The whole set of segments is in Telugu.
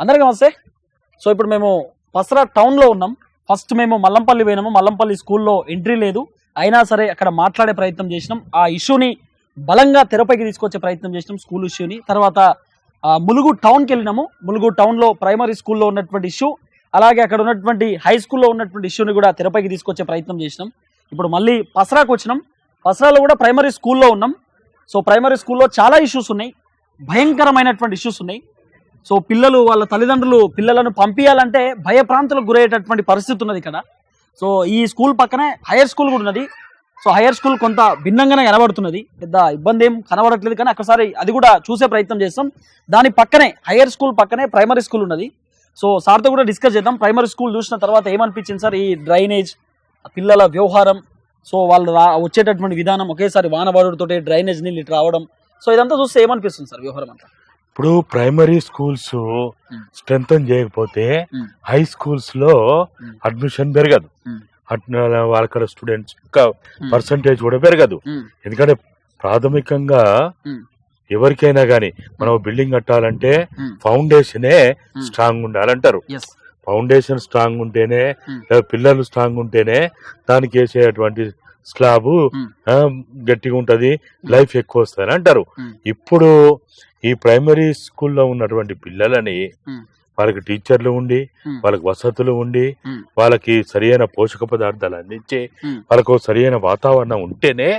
అందరికీ నమస్తే. సో ఇప్పుడు మేము పసరా టౌన్లో ఉన్నాం. ఫస్ట్ మేము మల్లంపల్లి పోయినాము. మల్లంపల్లి స్కూల్లో ఎంట్రీ లేదు. అయినా సరే అక్కడ మాట్లాడే ప్రయత్నం చేసినాం. ఆ ఇష్యూని బలంగా తెరపైకి తీసుకొచ్చే ప్రయత్నం చేసినాం స్కూల్ ఇష్యూని. తర్వాత ములుగు టౌన్కి వెళ్ళినాము. ములుగు టౌన్లో ప్రైమరీ స్కూల్లో ఉన్నటువంటి ఇష్యూ. అలాగే అక్కడ ఉన్నటువంటి హై స్కూల్లో ఉన్నటువంటి ఇష్యూని కూడా తెరపైకి తీసుకొచ్చే ప్రయత్నం చేసినాం. ఇప్పుడు మళ్ళీ పసరాకు వచ్చినాం. పసరాలో కూడా ప్రైమరీ స్కూల్లో ఉన్నాం. సో ప్రైమరీ స్కూల్లో చాలా ఇష్యూస్ ఉన్నాయి. భయంకరమైనటువంటి ఇష్యూస్ ఉన్నాయి. సో పిల్లలు వాళ్ళ తల్లిదండ్రులు పిల్లలను పంపించాలంటే భయప్రాంతులకు గురయ్యేటటువంటి పరిస్థితి ఉన్నది ఇక్కడ. సో ఈ స్కూల్ పక్కనే హైయర్ స్కూల్ కూడా ఉన్నది. సో హైయర్ స్కూల్ కొంత భిన్నంగానే కనబడుతున్నది. పెద్ద ఇబ్బంది ఏం కనబడట్లేదు కానీ ఒకసారి అది కూడా చూసే ప్రయత్నం చేస్తాం. దాని పక్కనే హైయర్ స్కూల్ పక్కనే ప్రైమరీ స్కూల్ ఉన్నది. సో సార్తో కూడా డిస్కస్ చేద్దాం. ప్రైమరీ స్కూల్ చూసిన తర్వాత ఏమనిపించింది సార్? ఈ డ్రైనేజ్ పిల్లల వ్యవహారం సో వాళ్ళు రా వచ్చేటటువంటి విధానం ఒకేసారి వానబాడుతో డ్రైనేజ్ నీళ్ళు ఇటు రావడం. సో ఇదంతా చూస్తే ఏమనిపిస్తుంది సార్ వ్యవహారం అంతా? ఇప్పుడు ప్రైమరీ స్కూల్స్ స్ట్రెంగ్ చేయకపోతే. హై స్కూల్స్లో. అడ్మిషన్ పెరగదు వాళ్ళక్కడ స్టూడెంట్స్ పర్సంటేజ్ కూడా పెరగదు ఎందుకంటే ప్రాథమికంగా. ఎవరికైనా గానీ మనం బిల్డింగ్ కట్టాలంటే. ఫౌండేషనే. స్ట్రాంగ్ ఉండాలంటారు ఫౌండేషన్ స్ట్రాంగ్ ఉంటేనే. లేదా పిల్లలు స్ట్రాంగ్ ఉంటేనే దానికి వేసేటువంటి స్లాబ్. గట్టిగా ఉంటది లైఫ్ ఎక్కువ వస్తుంది అంటారు. ఇప్పుడు ఈ ప్రైమరీ స్కూల్లో ఉన్నటువంటి పిల్లలని. వాళ్ళకి టీచర్లు ఉండి. వాళ్ళకి వసతులు ఉండి. వాళ్ళకి సరియైన పోషక పదార్థాలు అందించి. వాళ్ళకు సరియైన వాతావరణం ఉంటేనే.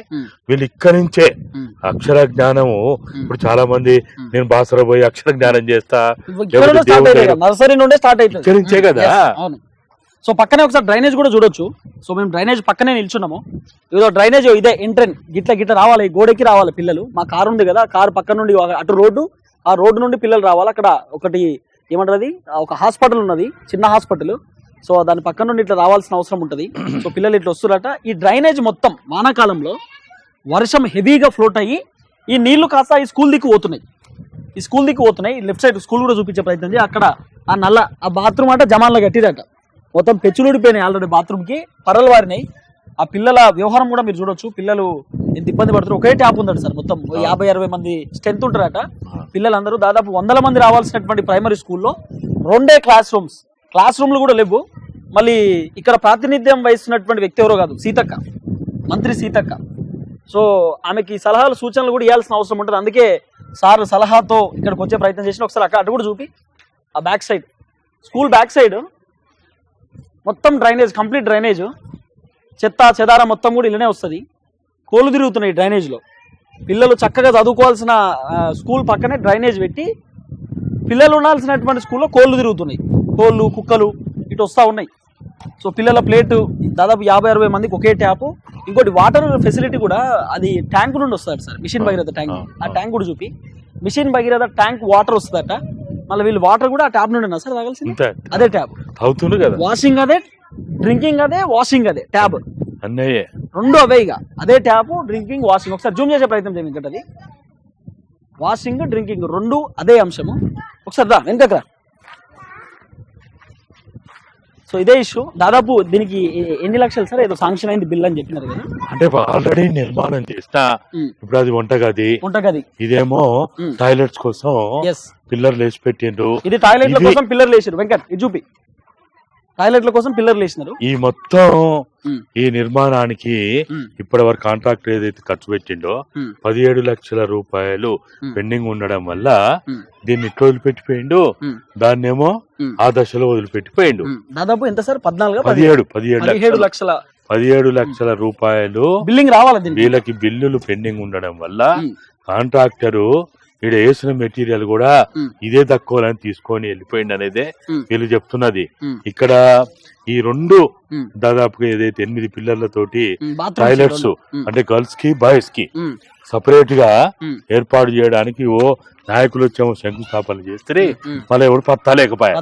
వీళ్ళు ఇక్కడి నుంచే. అక్షర జ్ఞానము ఇప్పుడు చాలా మంది. నేను బాసర పోయి అక్షర జ్ఞానం చేస్తా ఇక్కడ నుంచే కదా సో పక్కనే ఒకసారి డ్రైనేజ్ కూడా చూడొచ్చు. సో మేము డ్రైనేజ్ పక్కనే నిల్చున్నాము. ఏదో డ్రైనేజ్ ఇదే ఎంట్రెన్. గిట్ల గిట్ల రావాలి గోడకి రావాలి పిల్లలు. మా కారు ఉంది కదా కారు పక్క నుండి అటు రోడ్డు ఆ రోడ్డు నుండి పిల్లలు రావాలి. అక్కడ ఒకటి ఏమంటారు అది ఒక హాస్పిటల్ ఉన్నది చిన్న హాస్పిటల్. సో దాని పక్క నుండి ఇట్లా రావాల్సిన అవసరం ఉంటుంది. సో పిల్లలు ఇట్లా వస్తున్నట ఈ డ్రైనేజ్ మొత్తం వానాకాలంలో వర్షం హెవీగా ఫ్లోట్ అయ్యి ఈ నీళ్ళు కాస్త ఈ స్కూల్ దిక్కు పోతున్నాయి. ఈ స్కూల్ దిక్కు పోతున్నాయి. లెఫ్ట్ సైడ్ స్కూల్ కూడా చూపించే ప్రయత్నం చేయి. అక్కడ ఆ నల్ల ఆ బాత్రూమ్ అంటే జమాన్లో కట్టిరట. మొత్తం పెచ్చులు ఊడిపోయినాయి ఆల్రెడీ బాత్రూమ్కి పరలు వారినాయి. ఆ పిల్లల వ్యవహారం కూడా మీరు చూడొచ్చు. పిల్లలు ఎంత ఇబ్బంది పడుతారు ఒకే ట్యాప్ ఉందండి సార్ మొత్తం. యాభై అరవై మంది స్ట్రెంత్ ఉంటారట. పిల్లలందరూ దాదాపు వందల మంది రావాల్సినటువంటి ప్రైమరీ స్కూల్లో రెండే క్లాస్ రూమ్స్ క్లాస్ రూమ్లు కూడా లేవు. మళ్ళీ ఇక్కడ ప్రాతినిధ్యం వహిస్తున్నటువంటి వ్యక్తి ఎవరో కాదు సీతక్క. మంత్రి సీతక్క. సో ఆమెకి సలహాలు సూచనలు కూడా ఇవ్వాల్సిన అవసరం ఉంటుంది. అందుకే సార్ సలహాతో ఇక్కడికి వచ్చే ప్రయత్నం చేసిన. ఒకసారి అక్కడ అటు కూడా చూపి. ఆ back side school back side మొత్తం డ్రైనేజ్ కంప్లీట్ డ్రైనేజ్. చెత్త చెదార మొత్తం కూడా ఇలానే వస్తుంది. కోళ్ళు తిరుగుతున్నాయి డ్రైనేజ్లో పిల్లలు చక్కగా చదువుకోవాల్సిన స్కూల్ పక్కనే డ్రైనేజ్ పెట్టి పిల్లలు ఉండాల్సినటువంటి స్కూల్లో కోళ్ళు తిరుగుతున్నాయి. కోళ్ళు కుక్కలు ఇటు వస్తూ ఉన్నాయి. సో పిల్లల ప్లేట్ దాదాపు యాభై అరవై మందికి ఒకే ట్యాప్. ఇంకోటి వాటర్ ఫెసిలిటీ కూడా అది ట్యాంక్ నుండి వస్తుంది సార్. Mission Bhagiratha tank. ఆ ట్యాంక్ కూడా చూపి. మిషన్ భగీరథ ట్యాంక్ వాటర్ వస్తుందట. మళ్ళీ వీళ్ళు వాటర్ కూడా ఆ ట్యాప్ నుండి సార్ తాగాల్సింది? అదే ట్యాప్. అవుతుంది కదా? వాషింగ్ అదే డ్రింకింగ్ అదే వాషింగ్ అదే ట్యాబ్ అన్నయ్యే. రెండు అవే ఇక. అదే ట్యాప్ డ్రింకింగ్ వాషింగ్ ఒకసారి జూమ్ చేసే ప్రయత్నం చేయండి ఇంకటి అది. వాషింగ్ డ్రింకింగ్ రెండు అదే అంశము. ఒకసారి రా వెనకకు రా. సో ఇదే ఇష్యూ దాదాపు దీనికి ఎన్ని లక్షలు సార్? ఏదో శాంక్షన్ అయింది బిల్ అని చెప్పినారు కదా. అంటే ఆల్రెడీ నిర్మాణం ఉమ్. ఇప్పుడు అది వంటగది. ఉంటగది ఇదేమో. టాయిలెట్స్ కోసం పిల్లర్లు వేసి పెట్టిండ్రు. ఇది టాయిలెట్ల ఇది- కోసం పిల్లర్లు వేసారు వెంకట్ ఇది చూపి. టాయిలెట్ల కోసం పిల్లర్లు వేసినారు ఈ మొత్తం. ఈ నిర్మాణానికి. ఇప్పటి వరకు కాంట్రాక్టర్ ఏదైతే ఖర్చు పెట్టిండో. పదిహేడు లక్షల రూపాయలు. పెండింగ్ ఉండడం వల్ల. దీన్ని ఇట్లా వదిలిపెట్టిపోయిండు. దాన్నేమో. ఆ దశలో వదిలిపెట్టిపోయిండు. దాదాపు ఎంత సార్ పద్నాలుగు పదిహేడు పదిహేడు లక్షల పదిహేడు లక్షల రూపాయలు బిల్లింగ్ రావాలి వీళ్ళకి బిల్లులు పెండింగ్ ఉండడం వల్ల. కాంట్రాక్టరు ఈడ వేసిన మెటీరియల్ కూడా. ఇదే తక్కువలని తీసుకొని వెళ్ళిపోయింది అనేదే. వీళ్ళు చెప్తున్నది. ఇక్కడ ఈ రెండు. దాదాపుగా ఏదైతే ఎనిమిది పిల్లర్లతోటి టాయిలెట్స్. అంటే గర్ల్స్కి బాయ్స్కి. సపరేట్గా. ఏర్పాటు చేయడానికి ఓ నాయకులు వచ్చేమో శంకుస్థాపన చేస్తే. మళ్ళీ ఎవడు పత్తా లేకపోయా.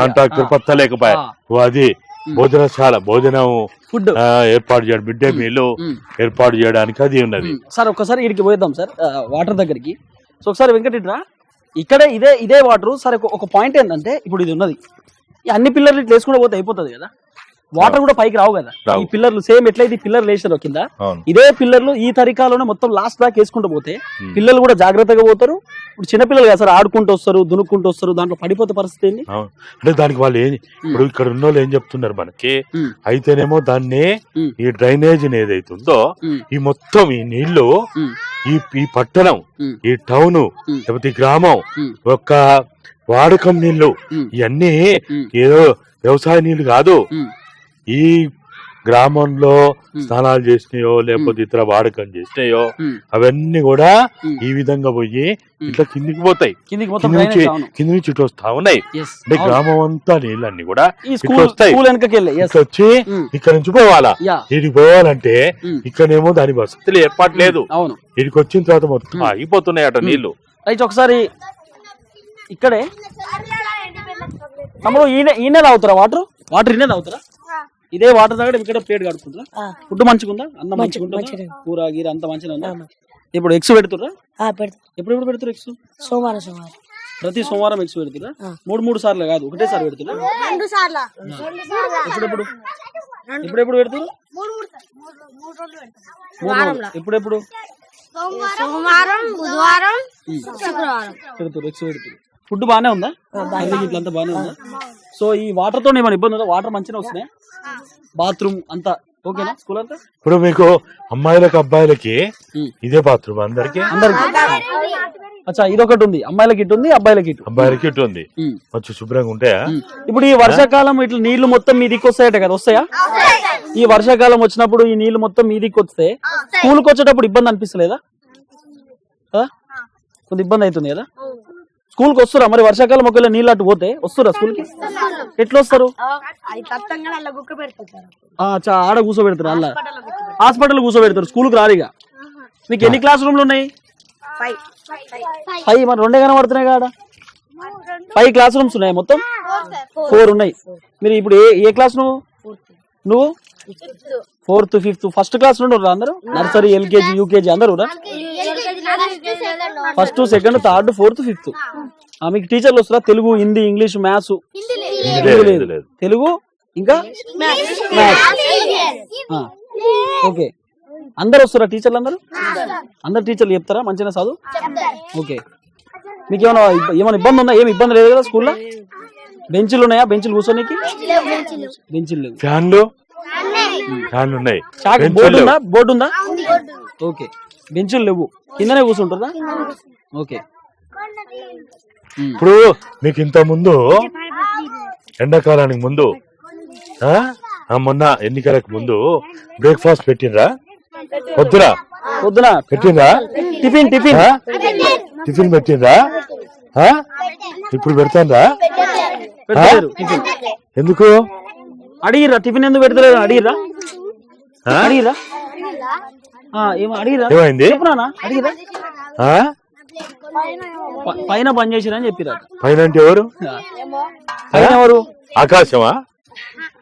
కాంట్రాక్టర్ పత్తా లేకపోయా. ఓ అది. భోజనశాల భోజనం ఫుడ్ ఏర్పాటు చేయడం మిడ్ డే మీల్. ఏర్పాటు చేయడానికి అది ఉన్నది. సార్ ఒక్కసారి ఇక్కడికి పోయిద్దాం సార్ ఆ, వాటర్ దగ్గరికి సో ఒకసారి వెంకటరా ఇక్కడే ఇదే ఇదే వాటర్ సరే ఒక- పాయింట్ ఏంటంటే ఇప్పుడు ఇది ఉన్నది. అన్ని పిల్లర్లు ఇట్లా వేసుకుంటే పోతే అయిపోతుంది కదా? వాటర్ కూడా పైకి రావు కదా. రావు. ఈ పిల్లర్లు సేమ్ ఎట్లయితే ఈ పిల్లర్లు వేసారో కింద అవును. ఇదే పిల్లర్లు ఈ తరికాలోనే మొత్తం లాస్ట్ దాకా వేసుకుంటూ పోతే. పిల్లలు కూడా జాగ్రత్తగా పోతారు. ఇప్పుడు చిన్నపిల్లలు కదా సార్ ఆడుకుంటూ వస్తారు దునుక్కుంటూ వస్తారు దాంట్లో పడిపోతే పరిస్థితి ఏంటి అవును. అంటే దానికి వాళ్ళు ఏం ఇప్పుడు ఇక్కడ ఉన్న వాళ్ళు ఏం చెప్తున్నారు మనకి? ఉమ్, అయితేనేమో దాన్ని ఉమ్, ఈ డ్రైనేజ్ ఏదైతే ఉందో ఉమ్, ఈ మొత్తం ఈ నీళ్ళు ఉమ్, ఈ ఈ పట్టణం ఉమ్, ఈ టౌన్ ఉమ్, లేకపోతే ఈ గ్రామం ఉమ్, యొక్క వాడకం నీళ్ళు ఉమ్, ఇవన్నీ ఉమ్, ఏదో వ్యవసాయ నీళ్ళు కాదు. ఉమ్, ఈ గ్రామంలో. స్నానాలు చేసినాయో లేకపోతే ఇతర వాడకం చేసినాయో అవన్నీ కూడా. ఈ విధంగా పోయి. ఇట్లా కిందికి పోతాయి. కిందికి మొత్తం కింది నుంచి. కింది నుంచి ఇటు వస్తా ఉన్నాయి. Yes, అంటే. గ్రామం అంతా నీళ్ళన్నీ కూడా ఈ ఇట్లా స్కూల్ వస్తాయి. ఇట్లా వచ్చి ఇక్కడ నుంచి పోవాలా? ఇడికి పోవాలంటే. ఇక్కడేమో దాని వసతులు ఏర్పాటు లేదు. అవును. ఇడికి వచ్చిన తర్వాత మొత్తం ఉమ్. ఆగిపోతున్నాయి అట నీళ్ళు. రైట్ ఒకసారి ఇక్కడే తమ్ముడు ఈయన ఈయన తాగుతారా? వాటర్? వాటర్ ఈయన తాగుతారా? ఇదే వాటర్ తాగడం ఇక్కడ ప్లేట్ కడుకుంటారా ఫుడ్ మంచిగుందా అన్నం మంచిగుంటుందా కూర గీర అంత మంచిగా ఉందా ఇప్పుడు ఎగ్స్ పెడుతురా పెడతా ఎప్పుడు ఎప్పుడు పెడుతురు ఎగ్స్ సోమవారం సోమవారం ప్రతి సోమవారం ఎగ్స్ పెడుతురా. మూడు మూడు సార్లు కాదు ఒకటేసారి పెడుతురా రెండు సార్లు ఎప్పుడెప్పుడు ఎప్పుడెప్పుడు పెడుతురు. ఎప్పుడెప్పుడు సోమవారం బుధవారం శుక్రవారం పెడుతురు ఎగ్స్ పెడుతురు ఫుడ్ బాగానే ఉందా? అన్ని ఇట్లా అంతా బాగానే ఉందా? సో ఈ వాటర్తో ఏమైనా ఇబ్బంది ఉందా? వాటర్ మంచిగా వస్తున్నాయి బాత్రూమ్ అంతా ఓకేనా? స్కూల్ అంతా? ఇప్పుడు మీకు అమ్మాయిలకి అబ్బాయిలకి. ఇదే బాత్రూమ్ అందరికి? అందరికి? అచ్చా ఇదొకటి ఉంది. అమ్మాయిలకి ఇటు ఉంది అబ్బాయిలకి ఇటు? అబ్బాయిలకి ఇటు ఉంది. మంచి శుభ్రంగా ఉంటాయా. ఇప్పుడు ఈ వర్షాకాలం ఇట్లా నీళ్ళు మొత్తం మీ దిక్కు వస్తాయట కదా? వస్తాయా? ఈ వర్షాకాలం వచ్చినప్పుడు ఈ నీళ్ళు మొత్తం మీ దిక్కు వస్తే స్కూల్కి వచ్చేటప్పుడు ఇబ్బంది అనిపిస్తలేదా? ఆ? కొంత ఇబ్బంది అవుతుంది కదా? స్కూల్కి వస్తురా? మరి వర్షాకాలం ఒకవేళ నీళ్ళు అటు పోతే వస్తురా స్కూల్కి? ఎట్లా వస్తారు ఆడ కూర్చోబెడతారు అలా? హాస్పిటల్ కూర్చోబెడతారు స్కూల్కి రారిగా? మీకు ఎన్ని క్లాస్ రూమ్లు ఉన్నాయి? ఫైవ్. ఫైవ్ మరి రెండే కనబడుతున్నాయి కాడ? ఫైవ్ క్లాస్ రూమ్స్ ఉన్నాయి మొత్తం? ఫోర్ ఉన్నాయి. మీరు ఇప్పుడు ఏ ఏ క్లాస్ నువ్వు? నువ్వు? ఫోర్త్ ఫిఫ్త్ ఫస్ట్ క్లాస్ నుండి అందరూ? నర్సరీ ఎల్కేజీ యూకేజీ అందరూ first second third fourth fifth. మీకు టీచర్లు వస్తారా? Telugu Hindi English maths. లేదు, లేదు, లేదు. తెలుగు ఇంకా? ఓకే. అందరు వస్తారా టీచర్లు అందరూ? అందరు టీచర్లు చెప్తారా? మంచిగా చదువు? ఓకే. మీకు ఏమైనా ఏమైనా ఇబ్బంది ఉందా? ఏమి ఇబ్బంది లేదు కదా స్కూల్లో? బెంచ్లు ఉన్నాయా? బెంచ్లు కూర్చోనికి? బెంచ్లు లేవు. ఫ్యాన్లు? ఫ్యాన్లు ఉన్నాయి బోర్డు. ఉందా? బోర్డు ఉందా? ఓకే. బెంచులు లేవు. కిందనే కూర్చుంటారా ఓకే. ఇప్పుడు మీకు ఇంత ముందు ఎండాకాలానికి ముందు మొన్న ఎన్నికలకు ముందు బ్రేక్ఫాస్ట్ పెట్టినరా వద్దురా పొద్దున. పెట్టినరా టిఫిన్ టిఫిన్? టిఫిన్ పెట్టినరా ఆ? ఇప్పుడు టిఫిన్ ఎందుకు? అడిగిరా టిఫిన్ ఎందుకు పెడతలేరు అడిగిరా ఆ? అడిగిరా ఆ, ఏమో అడిగిరా ఏమైంది? చెప్పునా అడిగిరా పైన పని చేసిరా అని చెప్పిరా పైన అంటే ఎవరు? పైన ఎవరు? ఆకాశమా?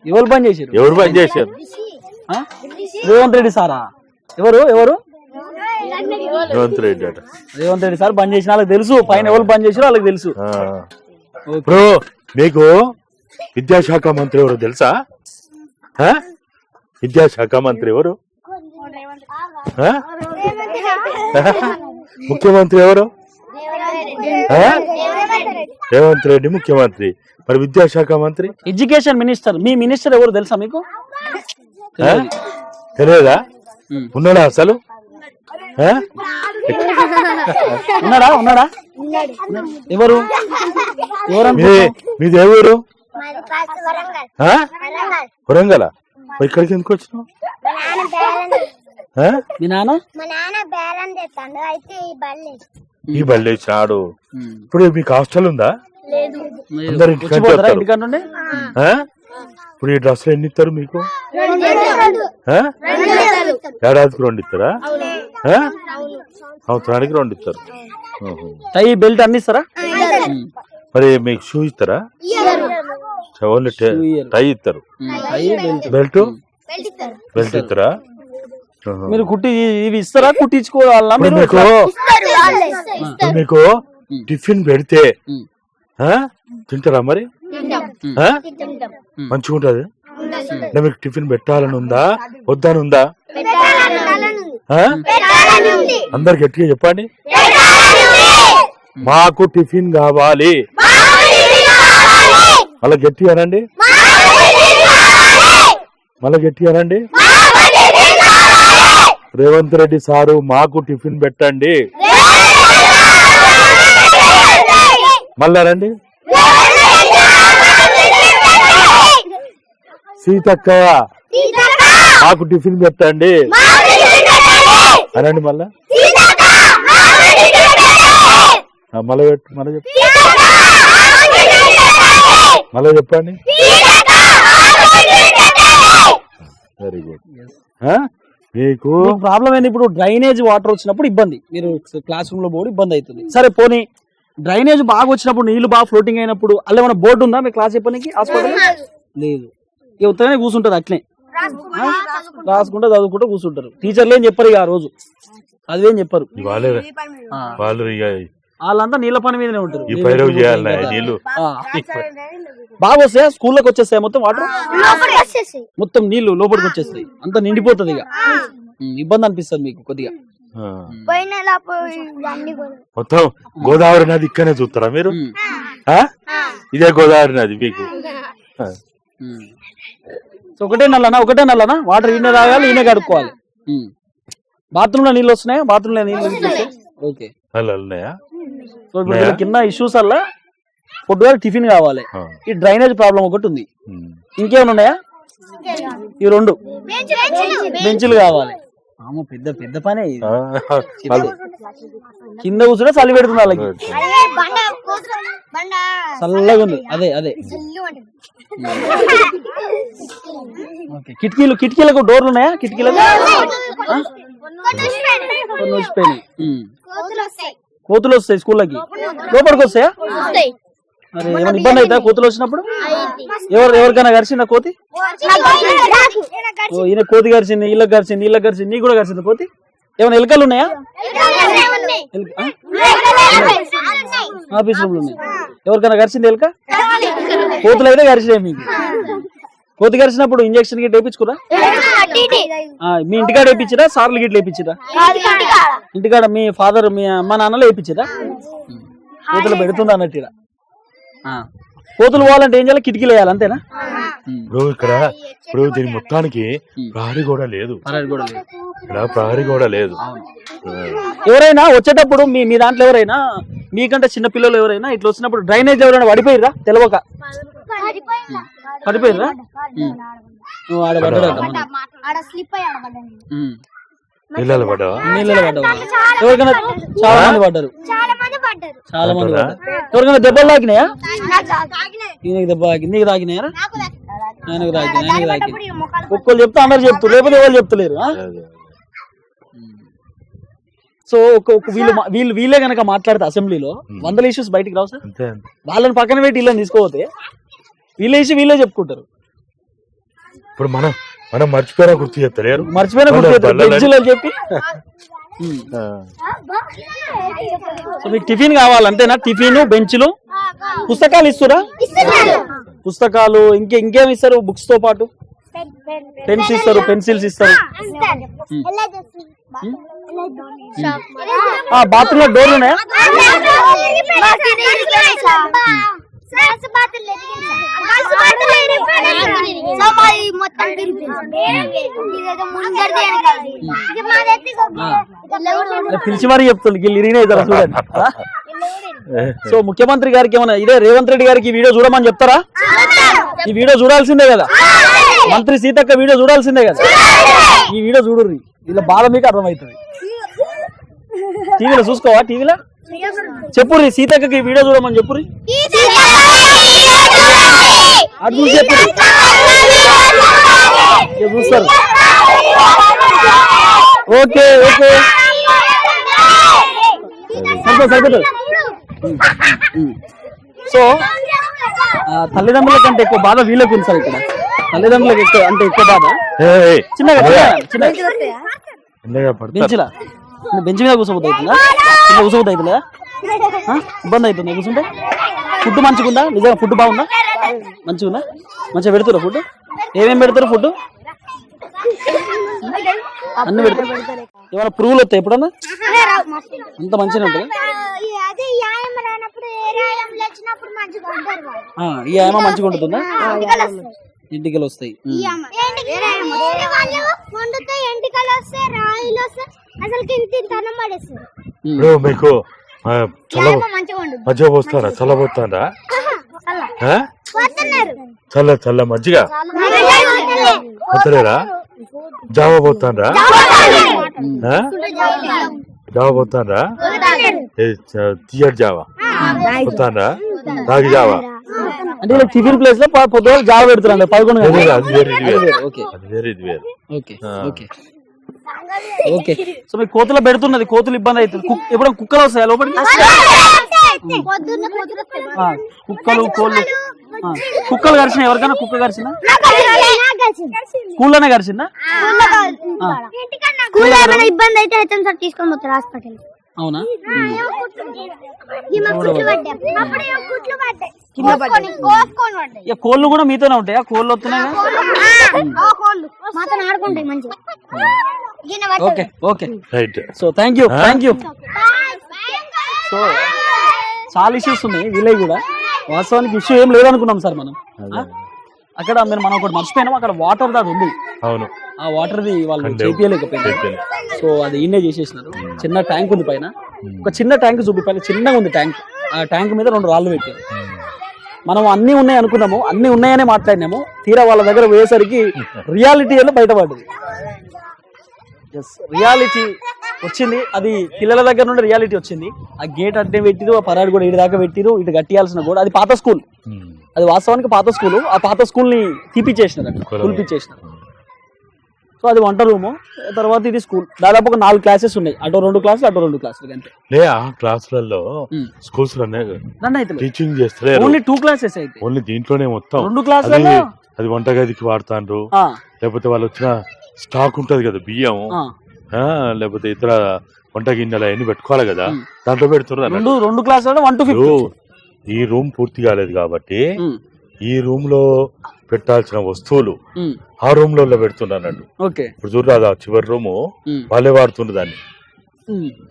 ఎవరు పని చేసిరు ఎవరు పని చేశారు ఆ? రేవంత్ రెడ్డి సారా? ఎవరు ఎవరు? రేవంత్ రెడ్డి అట. రేవంత్ రెడ్డి సార్ పని చేసిన వాళ్ళకి తెలుసు. పైన ఎవరు పని చేసిరో వాళ్ళకి తెలుసు. ఇప్పుడు మీకు విద్యాశాఖ మంత్రి ఎవరు తెలుసా? విద్యాశాఖ మంత్రి ఎవరు? ముఖ్యమంత్రి ఎవరు? రేవంత్ రెడ్డి ముఖ్యమంత్రి. మరి విద్యాశాఖ మంత్రి? Education minister. మీ మినిస్టర్ ఎవరు తెలుసా మీకు? తెలియదా. ఉన్నాడా అసలు? ఉన్నాడా? ఉన్నాడా? ఎవరు? ఎవరు మీ వరంగల్. ఇక్కడికి ఎందుకు వచ్చినావు? మీ నాన్న మా నాన్న? బేరం తెస్తాడు. అయితే ఈ బల్లి ఈ బళ్ళే చాడు. ఇప్పుడు మీకు హాస్టల్ ఉందా? అందరు? ఇప్పుడు ఈ డ్రెస్సులు ఎన్ని ఇస్తారు మీకు? ఏడాదికి రెండు ఇస్తారా? సంవత్సరానికి రెండు ఇస్తారు. ఓహో. టై బెల్ట్ అన్ని ఇస్తారా. మరి మీకు షూ ఇస్తారా? ఓన్లీ. టై ఇస్తారు బెల్ట్. బెల్ట్? ఇస్తారా. మీరు కుట్టి ఇవి ఇస్తారా? కుట్టించుకోవాలా? మీరు మీకు మీకు. టిఫిన్ పెడితే? తింటారా మరి. మంచిగా ఉంటది. మీకు టిఫిన్ పెట్టాలని ఉందా? వద్దని ఉందా? ఆ? అందరు గట్టిగా చెప్పండి. మాకు టిఫిన్ కావాలి. మళ్ళీ గట్టిగా అనండి మళ్ళీ గట్టిగా అనండి రేవంత్ రెడ్డి సారు మాకు టిఫిన్ పెట్టండి. మళ్ళా రండి. సీతక్క మాకు టిఫిన్ పెట్టండి. అనండి మళ్ళా. మళ్ళీ పెట్టు చెప్పు. మళ్ళా చెప్పండి. వెరీ గుడ్ మీకు ప్రాబ్లం ఏంది? ఇప్పుడు డ్రైనేజ్ వాటర్ వచ్చినప్పుడు ఇబ్బంది. మీరు క్లాస్ రూమ్లో పోవడం ఇబ్బంది అవుతుంది. సరే పోనీ. డ్రైనేజ్ బాగా వచ్చినప్పుడు నీళ్ళు బాగా ఫ్లోటింగ్ అయినప్పుడు అల్ల ఏమైనా బోర్డు ఉందా? మీ క్లాస్ చెప్పడానికి హాస్పిటల్? లేదు. ఇక ఉత్తగానే కూర్చుంటారు అట్లే? రాసుకుంటూ చదువుకుంటూ కూర్చుంటారు. టీచర్లు ఏం చెప్పరు ఇక ఆ రోజు. అదేం చెప్పరు. వాళ్ళే. వాళ్ళు వాళ్ళంతా నీళ్ళ పని మీదనే ఉంటారు. బాగా వస్తాయా? స్కూల్లోకి వచ్చేస్తాయి మొత్తం వాటర్? మొత్తం నీళ్ళు లోపలికి వచ్చేస్తాయి. అంతా నిండిపోతుంది ఇక. ఇబ్బంది అనిపిస్తుంది మీకు కొద్దిగా. మొత్తం గోదావరి నది ఇక్కడనే చూస్తారా మీరు? ఇదే గోదావరి నది మీకు. సో ఒకటే నల్లనా? ఒకటే నల్లనా? వాటర్ ఈయన తాగాలి ఈయన కడుక్కోవాలి. బాత్రూమ్లో నీళ్ళు వస్తున్నాయా? బాత్రూమ్లో నీళ్ళు వస్తున్నాయి. ఓకే. నల్లు ఉన్నాయా సో ఇప్పుడు కింద ఇష్యూస్ వల్ల పొద్దుగా టిఫిన్ కావాలి. ఈ డ్రైనేజ్ ప్రాబ్లం ఒకటి ఉంది. ఉమ్. ఇంకేమైనా ఉన్నాయా? ఈ రెండు. బెంచులు కావాలి. ఆమె పెద్ద పెద్ద పనే కింద కూర్చుంటే చలి పెడుతుంది వాళ్ళకి. బండ కూతురు బండ. చల్లగా ఉంది. అదే అదే. కిటికీలు కిటికీలకు డోర్లు ఉన్నాయా? కిటికీలకు? కోతులు వస్తాయి స్కూళ్ళకి? లోపలికి వస్తాయా. అరే ఏమైనా ఇబ్బంది అవుతా కోతులు వచ్చినప్పుడు? ఎవరు ఎవరికైనా గరిచిందా కోతి? ఓ ఈయన కోతి గరిచింది వీళ్ళకి గరిచింది వీళ్ళకి గరిచింది నీకు కూడా గరిచింది కోతి? ఏమైనా ఎలుకలు ఉన్నాయా? ఆఫీస్ రూమ్ ఉన్నాయి? ఎవరికైనా గరిచింది ఎలుక? కోతులు అయితే గరిచినాయి మీకు. కోతి గరిచినప్పుడు ఇంజక్షన్ గిట్ల వేయించుకురా? మీ ఇంటికాడ వేయించిరా సార్లు గిట్ల వేయించిరా ఇంటికాడ మీ ఫాదర్ మీ అమ్మ నాన్నలు వేయించిరా కోతులు పెడుతుంది అన్నట్టు. ఆ. కోతులు పోవాలంటే ఏం చేయాలి? కిటికీలు వేయాలి అంతేనా? ఇప్పుడు ఇక్కడ ఇప్పుడు దీని మొత్తానికి ప్రహరీ కూడా లేదు. పరారు కూడా లేదు. ఇక్కడ ప్రహరీ కూడా లేదు. ఎవరైనా వచ్చేటప్పుడు మీ మీ దాంట్లో ఎవరైనా మీకంటే చిన్న పిల్లలు ఎవరైనా ఇట్లా వచ్చినప్పుడు డ్రైనేజ్ ఎవరైనా పడిపోయిర్రా? తెలవక. పడిపోయిర్రా ఉమ్. నువ్వు ఆడ పడ్డండి. నీళ్ళలో పడ్డావా? నీళ్ళలో పడ్డావు? ఎవరికైనా చాలా మంది పడ్డారు. చాలా మంది పడ్డారు. ఎవరికైనా దెబ్బలు తాకినాయా? ఈయనకి దెబ్బ తాకింది నీకు తాకినాయా? నాకు తాకి- ఆయనకు తాకింది ఆయనకు తాకింది. ఒక్కళ్ళు చెప్తే అందరు చెప్తారు లేకపోతే ఎవరు చెప్తలేరు? సో ఒక వీళ్ళు వీళ్ళు వీళ్ళే గనక మాట్లాడితే అసెంబ్లీలో వందల ఇష్యూస్ బయటికి రావు సార్. వాళ్ళని పక్కన పెట్టి వీళ్ళని తీసుకోపోతే వీళ్ళ ఇష్యూ వీళ్ళే చెప్పుకుంటారు. ఇప్పుడు మనం మనం మర్చిపోయినా గుర్తు చెప్తలేరు మర్చిపోయిన గుర్తు బల్లలు- బెంచీలో చెప్పి. సో మీకు టిఫిన్ కావాలంటేనా టిఫిన్ బెంచ్లు? పుస్తకాలు ఇస్తురా? పుస్తకాలు ఇంకే ఇంకేం ఇస్తారు బుక్స్తో పాటు? పెన్స్ ఇస్తారు పెన్సిల్స్ ఇస్తారు. ఆ బాత్రూమ్లో డోర్లు ఉన్నాయా. మొత్తం పిలిచి మరీ చెప్తుంది వీళ్ళు ఇద్దరు చూడండి? సో ముఖ్యమంత్రి గారికి ఏమన్నా ఇదే రేవంత్ రెడ్డి గారికి ఈ వీడియో చూడమని చెప్తారా? ఈ వీడియో చూడాల్సిందే కదా? మంత్రి సీతక్క వీడియో చూడాల్సిందే కదా? ఈ వీడియో చూడుర్రి. ఇలా బాధ మీకు అర్థమవుతుంది. టీవీలో చూసుకోవా? టీవీలో? చెప్పుర్రి సీతక్కకి వీడియో చూడమని చెప్పుర్రి. అటు చూసి చెప్పు. చూస్తారు. Okay okay. సరిపోతుంది సరిపోతుంది సో తల్లిదండ్రుల కంటే ఎక్కువ బాధ వీళ్ళకి ఉంది సార్ ఇక్కడ. తల్లిదండ్రులకు ఎక్కువ అంటే ఎక్కువ బాధ. చిన్నగా చిన్నగా. బెంచ్లా బెంచ్ మీద కూర్చోబోతు అవుతుందా? కింద కూర్చోబోతు అవుతుందా? ఇబ్బంది అవుతుంది? కూర్చుంటే? ఫుడ్ మంచిగా ఉందా నిజంగా ఫుడ్ బాగుందా? మంచిగా ఉందా మంచిగా పెడుతురా ఫుడ్? ఏమేమి పెడతారు ఫుడ్? అన్ని పెడతారు ఏమైనా పురుగులు వస్తాయి ఎప్పుడన్నా? అంత మంచిగా ఉంటుంది? ఈ ఆయమ మంచిగా ఉంటుందా? ఇంటికలు వస్తాయి ఎంటికలు రాయిలు అసలు మీకు మంచిగా పోస్తారా? చల్ల చల్ల. చల్ల మజ్జిగ? పోతలేరా జావ పోతాండ్రా ఆ? జావ చ- తీయటి జావ? పోతాండ్రా రాగి జావ? అంటే టిఫిన్ ప్లేస్లో పొ- పొద్దున జావ పెడుతున్నాండి పదకొండు ఓకే. సో మీకు కోతులు పెడుతున్నది కోతులు ఇబ్బంది అవుతుంది. ఎప్పుడైనా కుక్కలు వస్తాయి లోపలికి? ఆ, కుక్కలు కోళ్ళు. కుక్కలు కరిచిన ఎవరికైనా కుక్క కరిచిన స్కూల్లోనే కరిచిందా? ఇబ్బంది అయితే హెచ్ఎం సార్ తీసుకొని పోతారు హాస్పిటల్ అవునా? కోళ్ళు కూడా మీతోనే ఉంటాయా? కోళ్ళు వస్తున్నాయి. Okay okay. Right. So thank you thank you so చాలా ఇష్యూస్ ఉన్నాయి వీళ్ళవి కూడా. వాస్తవానికి ఇష్యూ ఏం లేదనుకున్నాం సార్ మనం? అక్కడ మీరు మనం ఒకటి మర్చిపోయినాం అక్కడ వాటర్ దాది ఉంది. అవును. ఆ వాటర్ ది వాళ్ళు చేపియలే. సో అది ఈయనే చేసేసినారు. చిన్న ట్యాంక్ ఉంది పైన. ఒక చిన్న ట్యాంక్ చూపి పైన చిన్నగా ఉంది ట్యాంక్. ఆ ట్యాంక్ మీద రెండు రాళ్ళు పెట్టారు. మనం అన్ని ఉన్నాయి అనుకున్నాము. అన్ని ఉన్నాయనే మాట్లాడినాము. తీరా వాళ్ళ దగ్గర పోయేసరికి రియాలిటీ ఏదో బయటపడ్డది. ఎస్ రియాలిటీ వచ్చింది. అది పిల్లల దగ్గర నుండి రియాలిటీ వచ్చింది. ఆ గేట్ అడ్డే పెట్టిరు ఆ పరాడు కూడా ఇటు దాకా పెట్టిరు ఇటు కట్టియాల్సిన కూడా అది పాత స్కూల్ ఉమ్. అది వాస్తవానికి పాత స్కూల్ ఆ పాత స్కూల్ని తీపిచ్చేసినారు అక్కడ కూల్పిచ్చేసినారు. సో అది వంట రూము. తర్వాత ఇది స్కూల్ దాదాపు ఒక నాలుగు క్లాసెస్ ఉన్నాయి. అటు రెండు క్లాసులు అటు రెండు క్లాసులు అంతే. లే ఆ క్లాసులలో. Schools teaching only two classes అయితే. ఓన్లీ దీంట్లోనే మొత్తం. రెండు అది క్లాసులలో అది వంటగదికి వాడుతాండ్రు. లేకపోతే వాళ్ళు వచ్చిన స్టాక్ ఉంటది కదా బియ్యం. లేకపోతే ఇతర వంట గిన్నెలు అవన్నీ పెట్టుకోవాలి కదా. దాంట్లో పెడుతున్నారు రెండు రెండు వన్ టు ఈ రూమ్ పూర్తి కాలేదు కాబట్టి ఈ రూమ్లో పెట్టాల్సిన వస్తువులు ఆ రూమ్లో పెడుతున్నారు అన్నట్టు. ఓకే. ఇప్పుడు చూడరాదు ఆ చివరి రూము వాళ్ళే వాడుతుండ్రు దాన్ని.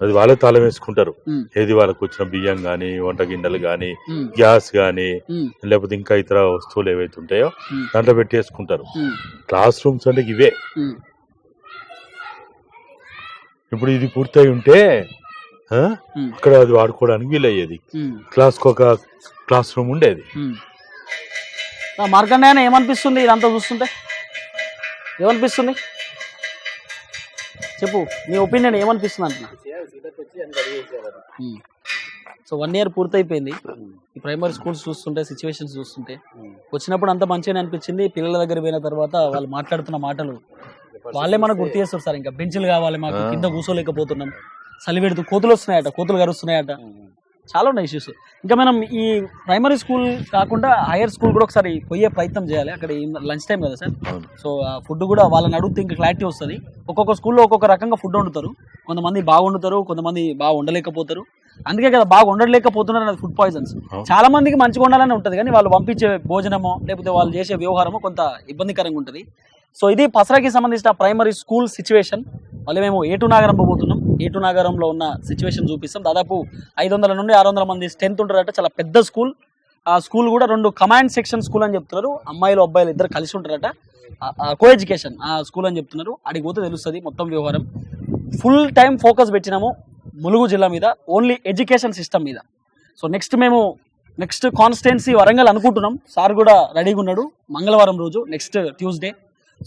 అది వాళ్ళే తాళం వేసుకుంటారు. ఏది వాళ్ళకు వచ్చిన బియ్యం గాని వంట గిన్నెలు గాని గ్యాస్ గాని లేకపోతే ఇంకా ఇతర వస్తువులు ఏవైతే ఉంటాయో దాంట్లో పెట్టేసుకుంటారు క్లాస్ రూమ్స్ అంటే ఇవే. ఇప్పుడు ఇది పూర్తయి ఉంటే అక్కడ అది వాడుకోవడానికి వీలయ్యేది. క్లాస్కు ఒక క్లాస్ రూమ్ ఉండేది. మార్కండేయన ఏమనిపిస్తుంది ఇదంతా చూస్తుంటే? ఏమనిపిస్తుంది? చెప్పు నీ ఒపీనియన్ ఏమనిపిస్తుంది అంటున్నా? ఉమ్. సో వన్ ఇయర్ పూర్తయిపోయింది. ఈ ప్రైమరీ స్కూల్స్ చూస్తుంటే సిచ్యువేషన్స్ చూస్తుంటే వచ్చినప్పుడు అంత మంచిగానే అనిపించింది. పిల్లల దగ్గర పోయిన తర్వాత వాళ్ళు మాట్లాడుతున్న మాటలు వాళ్ళే మనకు గుర్తు చేస్తారు సార్. ఇంకా బెంచ్లు కావాలి మాకు కింద కూర్చోలేకపోతున్నాం చలి పెడుతూ కోతులు వస్తున్నాయట కోతులు కరుస్తున్నాయట. చాలా ఉన్నాయి ఇష్యూస్ ఇంకా మనం ఈ ప్రైమరీ స్కూల్ కాకుండా హైయర్ స్కూల్ కూడా ఒకసారి పోయే ప్రయత్నం చేయాలి. అక్కడ లంచ్ టైం కదా సార్. సో ఆ ఫుడ్ కూడా వాళ్ళని అడిగితే ఇంకా క్లారిటీ వస్తుంది. ఒక్కొక్క స్కూల్లో ఒక్కొక్క రకంగా ఫుడ్ వండుతారు. కొంతమంది బాగా వండుతారు కొంతమంది బాగా వండలేకపోతారు అందుకే కదా బాగా వండలేకపోతున్నారు అనేది ఫుడ్ పాయిజన్స్. చాలా మందికి మంచిగా వండాలని ఉంటుంది కానీ వాళ్ళు పంపించే భోజనమో లేకపోతే వాళ్ళు చేసే వ్యవహారమో కొంత ఇబ్బందికరంగా ఉంటుంది. సో ఇది పసరాకి సంబంధించిన ప్రైమరీ స్కూల్ సిచ్యువేషన్ మళ్ళీ మేము ఏటు నాగరం పోతున్నాం. ఏటు నగరంలో ఉన్న సిచ్యువేషన్ చూపిస్తాం. దాదాపు ఐదు వందల నుండి ఆరు వందల మంది స్ట్రెంత్ ఉంటారట. చాలా పెద్ద స్కూల్. ఆ స్కూల్ కూడా రెండు కమాండ్ సెక్షన్ స్కూల్ అని చెప్తున్నారు. అమ్మాయిలు అబ్బాయిలు ఇద్దరు కలిసి ఉంటారట. కో ఎడ్యుకేషన్ ఆ స్కూల్ అని చెప్తున్నారు. అడిగి పోతే తెలుస్తుంది మొత్తం వ్యవహారం. ఫుల్ టైం ఫోకస్ పెట్టినాము ములుగు జిల్లా మీద ఓన్లీ ఎడ్యుకేషన్ సిస్టమ్ మీద. సో నెక్స్ట్ మేము నెక్స్ట్ కాన్స్టిట్యున్సీ వరంగల్ అనుకుంటున్నాం. సార్ కూడా రెడీగా ఉన్నాడు. మంగళవారం రోజు నెక్స్ట్ ట్యూస్డే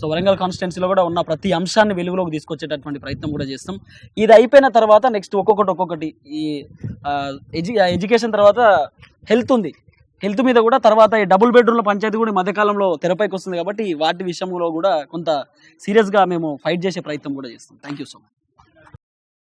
సో వరంగల్ కాన్స్టిట్యున్సీలో కూడా ఉన్న ప్రతి అంశాన్ని వెలుగులోకి తీసుకొచ్చేటటువంటి ప్రయత్నం కూడా చేస్తాం. ఇది అయిపోయిన తర్వాత నెక్స్ట్ ఒక్కొక్కటి ఒక్కొక్కటి ఈ ఎడ్యు ఎడ్యుకేషన్ తర్వాత హెల్త్ ఉంది. హెల్త్ మీద కూడా తర్వాత ఈ డబుల్ బెడ్రూమ్ల పంచాయతీ కూడా ఈ మధ్యకాలంలో తెరపైకి వస్తుంది కాబట్టి వాటి విషయంలో కూడా కొంత సీరియస్గా మేము ఫైట్ చేసే ప్రయత్నం కూడా చేస్తాం. Thank you so much